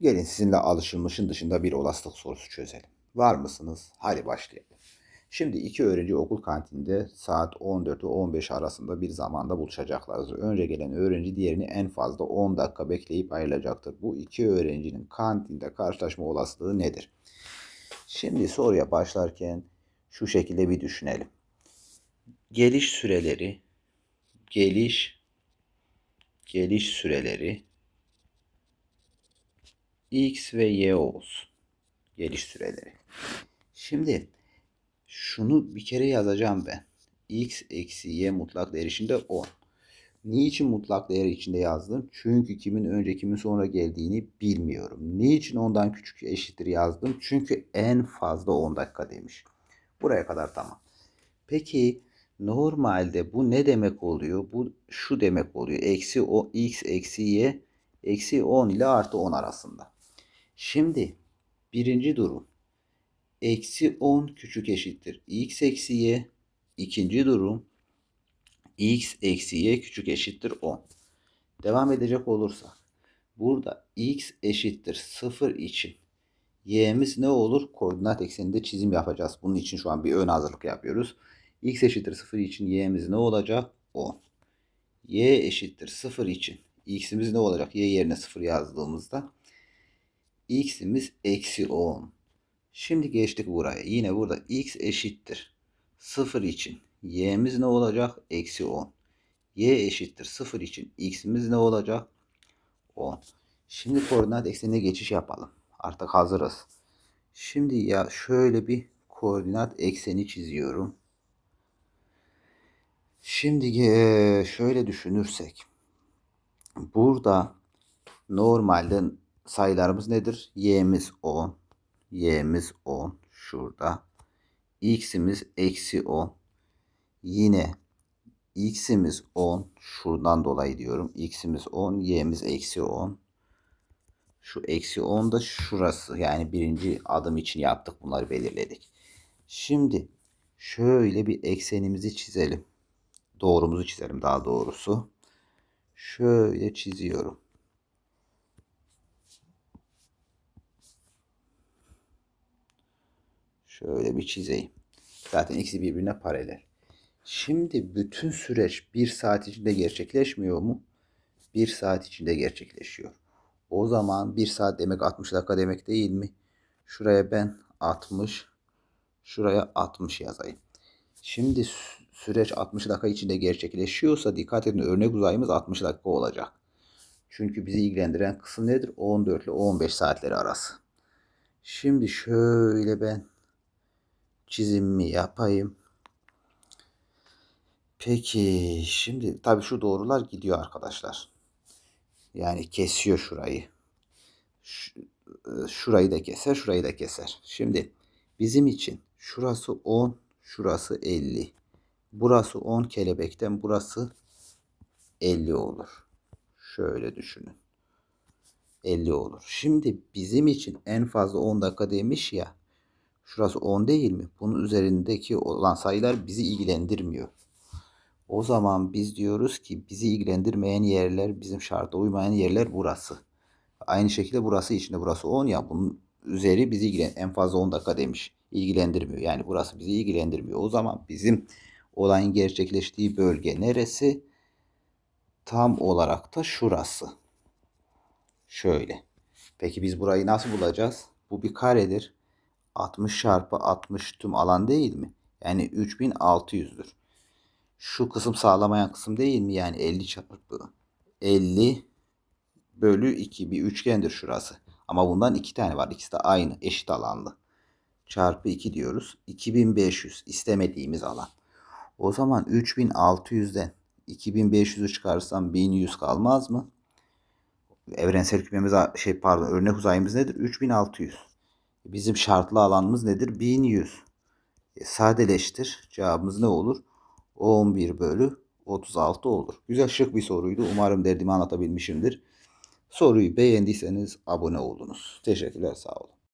Gelin sizinle alışılmışın dışında bir olasılık sorusu çözelim. Var mısınız? Hadi başlayalım. Şimdi iki öğrenci okul kantininde saat 14 ve 15 arasında bir zamanda buluşacaklardır. Önce gelen öğrenci diğerini en fazla 10 dakika bekleyip ayrılacaktır. Bu iki öğrencinin kantinde karşılaşma olasılığı nedir? Şimdi soruya başlarken şu şekilde bir düşünelim. Geliş süreleri, geliş, geliş süreleri x ve y olsun. Geliş süreleri. Şimdi şunu bir kere yazacağım ben. x eksi y mutlak değer içinde 10. Niçin mutlak değer içinde yazdım? Çünkü kimin önce kimin sonra geldiğini bilmiyorum. Niçin ondan küçük eşittir yazdım? Çünkü en fazla 10 dakika demiş. Buraya kadar tamam. Peki normalde bu ne demek oluyor? Bu şu demek oluyor. Eksi o x eksi y eksi 10 ile artı 10 arasında. Şimdi birinci durum. Eksi 10 küçük eşittir. x eksi y. İkinci durum. x eksi y küçük eşittir 10. Devam edecek olursak. Burada x eşittir 0 için y'miz ne olur? Koordinat ekseninde çizim yapacağız. Bunun için şu an bir ön hazırlık yapıyoruz. x eşittir 0 için y'miz ne olacak? 10. y eşittir 0 için x'imiz ne olacak? y yerine 0 yazdığımızda x'imiz eksi 10. Şimdi geçtik buraya. Yine burada x eşittir 0 için y'miz ne olacak? Eksi 10. y eşittir 0 için x'imiz ne olacak? 10. Şimdi koordinat eksenine geçiş yapalım. Artık hazırız. Şimdi ya şöyle bir koordinat ekseni çiziyorum. Şimdi şöyle düşünürsek. Burada normalde sayılarımız nedir? Y'miz 10. Y'miz 10. Şurada. X'imiz eksi 10. Yine X'imiz 10. Şuradan dolayı diyorum. X'imiz 10. Y'miz eksi 10. Şu eksi 10 da şurası. Yani birinci adım için yaptık. Bunları belirledik. Şimdi şöyle bir eksenimizi çizelim. Doğrumuzu çizelim daha doğrusu. Şöyle çiziyorum. Şöyle bir çizeyim. Zaten ikisi birbirine paralel. Şimdi bütün süreç bir saat içinde gerçekleşmiyor mu? Bir saat içinde gerçekleşiyor. O zaman bir saat demek 60 dakika demek değil mi? Şuraya ben 60, şuraya 60 yazayım. Şimdi süreç 60 dakika içinde gerçekleşiyorsa dikkat edin örnek uzayımız 60 dakika olacak. Çünkü bizi ilgilendiren kısım nedir? 14 ile 15 saatleri arası. Şimdi şöyle ben çizimimi yapayım. Peki şimdi tabi şu doğrular gidiyor arkadaşlar. Yani kesiyor şurayı. E, şurayı da keser, şurayı da keser. Şimdi bizim için şurası 10, şurası 50. Burası 10 kelebekten burası 50 olur. Şöyle düşünün. 50 olur. Şimdi bizim için en fazla 10 dakika demiş ya. Şurası 10 değil mi? Bunun üzerindeki olan sayılar bizi ilgilendirmiyor. O zaman biz diyoruz ki bizi ilgilendirmeyen yerler, bizim şarta uymayan yerler burası. Aynı şekilde burası içinde burası 10 ya bunun üzeri bizi ilgilen en fazla 10 dakika demiş. İlgilendirmiyor. Yani burası bizi ilgilendirmiyor. O zaman bizim olayın gerçekleştiği bölge neresi? Tam olarak da şurası. Şöyle. Peki biz burayı nasıl bulacağız? Bu bir karedir. 60 çarpı 60 tüm alan değil mi? Yani 3600'dür. Şu kısım sağlamayan kısım değil mi? Yani 50 çarpı 50 bölü 2 bir üçgendir şurası. Ama bundan iki tane var. İkisi de aynı eşit alanlı. Çarpı 2 diyoruz. 2500 istemediğimiz alan. O zaman 3600'den 2500'ü çıkarsam 1100 kalmaz mı? Evrensel kümemiz şey pardon örnek uzayımız nedir? 3600. Bizim şartlı alanımız nedir? 1100. E, sadeleştir. Cevabımız ne olur? 11 bölü 36 olur. Güzel şık bir soruydu. Umarım derdimi anlatabilmişimdir. Soruyu beğendiyseniz abone olunuz. Teşekkürler sağ olun.